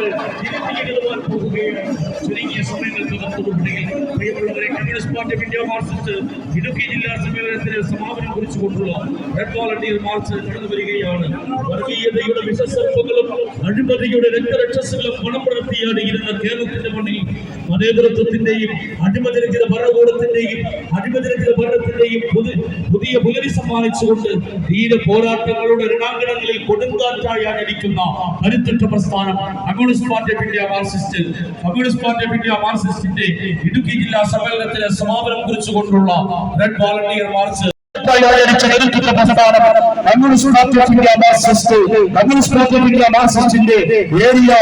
കഷ്ടപ്പാടുകൾ തിരുത്തിയെഴുതുവാൻ പോകുകയാണ്. ചുരുങ്ങിയ സമയങ്ങൾക്ക് പുറപ്പെടുകയിൽ പ്രിയമുള്ളവരെ communist party of India Idukki ജില്ലാ സമ്മേളനത്തിന് സമാപനം കുറിച്ചുകൊണ്ടുള്ള റെഡ് വോളണ്ടിയർ മാർച്ച് കടന്നു വർഗീയതയുടെ വിഷസർപ്പങ്ങളും അഴിമതിയുടെ രക്തരക്ഷസുകളും പണം പടർത്തിയാണ് ഇരുന്ന കേരളത്തിന്റെ മണ്ണിൽ. മതേതരത്വത്തിന്റെയും അഴിമതിരഹിത ഭരണകൂടത്തിന്റെയും അഴിമതിരഹിത ഭരണത്തിന്റെയും പുതു- പുതിയ പുലരി സമ്മാനിച്ചുകൊണ്ട് ധീര പോരാട്ടങ്ങളുടെ രണാങ്കണങ്ങളിൽ കൊടുങ്കാറ്റായി ഇരിക്കുന്ന കരുത്തുറ്റ പ്രസ്ഥാനം communist party of India Marxist. Communist party of India മാർസിസ്റ്റിന്റെ Idukki ജില്ലാ സമ്മേളനത്തിന് സമാപനം കുറിച്ചുകൊണ്ടുള്ള red volunteer march. Communist party communist party of India മാർക്സിസ്റ്റിന്റെ area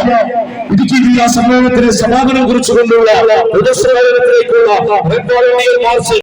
Idukki ജില്ലാ സമ്മേളനത്തിന് സമാപനം കുറിച്ചുകൊണ്ടുള്ള മാർച്ച്.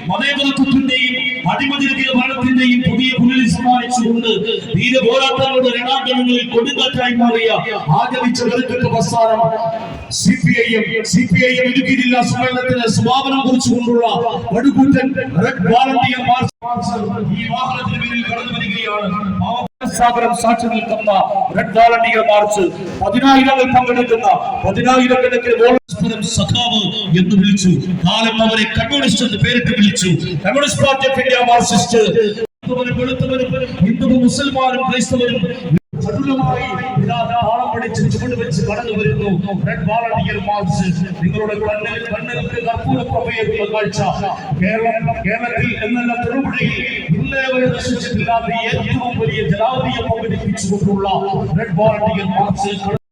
മണ്ണിൽ മതേതരത്വത്തിന്റെയും തീരുമാനത്തിന്റെയും പുതിയ പുനലി സമ്മാനിച്ചുകൊണ്ട് ധീര പോരാട്ടങ്ങളുടെ രണാങ്കണങ്ങളിൽ കൊടുങ്കാറ്റായി മാറിയ ആചരിച്ച കരുത്തുറ്റ പ്രസ്ഥാനം C P I M C P I M Idukki ജില്ലാ സമ്മേളനത്തിന് സമാപനം കുറിച്ചുകൊണ്ടുള്ള വടുകൂറ്റൻ ഈ വാഹനത്തിന് പിന്നിൽ കടന്നു വരികയാണ്. സ്ഥാപനം സാക്ഷി നിൽക്കുന്ന റെഡ് വാളണ്ടിയർ മാർച്ച് പതിനായിരങ്ങൾ പങ്കെടുക്കുന്ന പതിനായിരക്കണക്കിന് പരസ്പരം സഖാവ് എന്ന് വിളിച്ചു. കാലം അവരെ കമ്മ്യൂണിസ്റ്റ് എന്ന് പേരിട്ട് വിളിച്ചു. കമ്മ്യൂണിസ്റ്റ് പാർട്ടി ഓഫ് ഇന്ത്യ വെളുത്തവരും ഹിന്ദുവും മുസൽമാനും ക്രൈസ്തവരും ചടുലമായി താളം ചുവട് വെച്ച് കടന്നു വരുന്നു. Red volunteer march. നിങ്ങളുടെ കണ്ണിൽ കണ്ണുകൾക്ക് കർപ്പൂരപ്രഭയേക്കുന്ന കാഴ്ച. കേരളം കേരളത്തിൽ എന്നല്ല തൊടുപുഴയിൽ ഇന്നേ വരെ നശിച്ചിട്ടില്ലാത്ത ഏറ്റവും വലിയ ജനാധിപത്യം പങ്കെടുപ്പിച്ചുകൊണ്ടുള്ള റെഡ് വാളണ്ടിയർ മാർച്ച്.